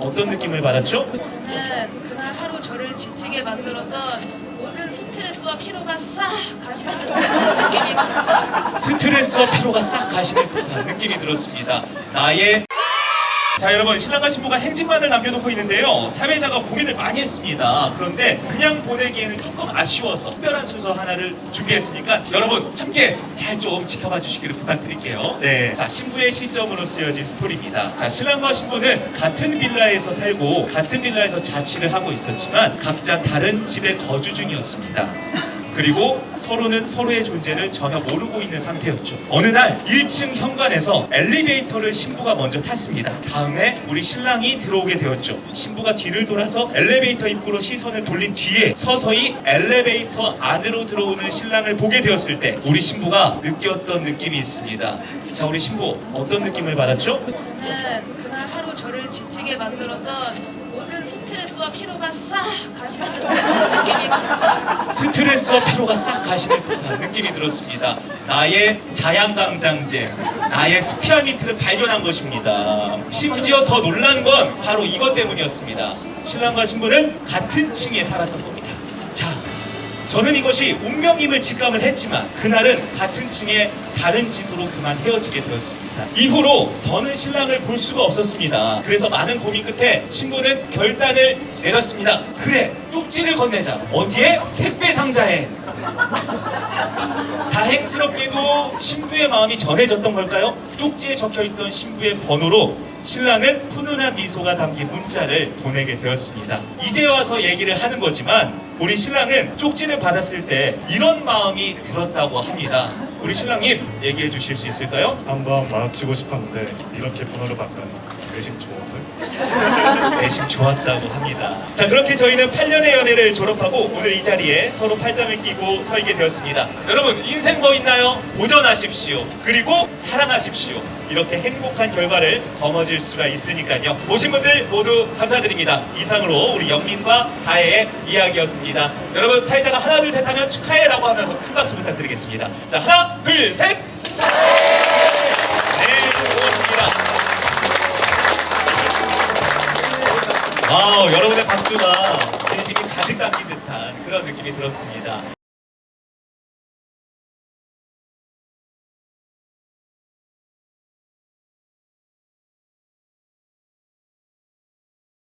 어떤 느낌을 받았죠? 저는 그날 하루 저를 지치게 만들었던 모든 스트레스와 피로가 싹 가시는 듯한 느낌이 들었어요. 스트레스와 피로가 싹 가시는 듯한 느낌이 들었습니다. 나의 자 여러분 신랑과 신부가 행진만을 남겨놓고 있는데요. 사회자가 고민을 많이 했습니다. 그런데 그냥 보내기에는 조금 아쉬워서 특별한 순서 하나를 준비했으니까 여러분 함께 잘 좀 지켜봐 주시기를 부탁드릴게요. 네자 신부의 시점으로 쓰여진 스토리입니다. 자 신랑과 신부는 같은 빌라에서 살고 같은 빌라에서 자취를 하고 있었지만 각자 다른 집에 거주 중이었습니다 그리고 서로는 서로의 존재를 전혀 모르고 있는 상태였죠. 어느 날 1층 현관에서 엘리베이터를 신부가 먼저 탔습니다. 다음에 우리 신랑이 들어오게 되었죠. 신부가 뒤를 돌아서 엘리베이터 입구로 시선을 돌린 뒤에 서서히 엘리베이터 안으로 들어오는 신랑을 보게 되었을 때 우리 신부가 느꼈던 느낌이 있습니다. 자, 우리 신부 어떤 느낌을 받았죠? 그날 하루 저를 지치게 만들었던 모든 스트레스와 피로가 싹 느낌이 들었어요. 스트레스와 피로가 싹 가시는 듯한 느낌이 들었습니다. 나의 자양강장제, 나의 스피아미트를 발견한 것입니다. 심지어 더 놀란 건 바로 이것 때문이었습니다. 신랑과 신부는 같은 층에 살았던 겁니다. 자, 저는 이것이 운명임을 직감을 했지만 그날은 같은 층에 다른 집으로 그만 헤어지게 되었습니다. 이후로 더는 신랑을 볼 수가 없었습니다. 그래서 많은 고민 끝에 신부는 결단을 내렸습니다. 그래, 쪽지를 건네자. 어디에? 택배 상자에. 다행스럽게도 신부의 마음이 전해졌던 걸까요? 쪽지에 적혀있던 신부의 번호로 신랑은 훈훈한 미소가 담긴 문자를 보내게 되었습니다. 이제 와서 얘기를 하는 거지만 우리 신랑은 쪽지를 받았을 때 이런 마음이 들었다고 합니다. 우리 신랑님 얘기해 주실 수 있을까요? 한번 마주치고 싶었는데 이렇게 번호를 받다니 내심 좋은데 내심 좋았다고 합니다. 자, 그렇게 저희는 8년의 연애를 졸업하고 오늘 이 자리에 서로 팔짱을 끼고 서 있게 되었습니다. 여러분, 인생 뭐 있나요? 도전하십시오. 그리고 사랑하십시오. 이렇게 행복한 결과를 거머쥘 수가 있으니까요. 오신 분들 모두 감사드립니다. 이상으로 우리 영민과 다혜의 이야기였습니다. 여러분, 사회자가 하나, 둘, 셋 하면 축하해라고 하면서 큰 박수 부탁드리겠습니다. 자, 둘, 셋! 네, 고맙습니다. 아, 여러분의 박수가 진심이 가득 담긴 듯한 그런 느낌이 들었습니다.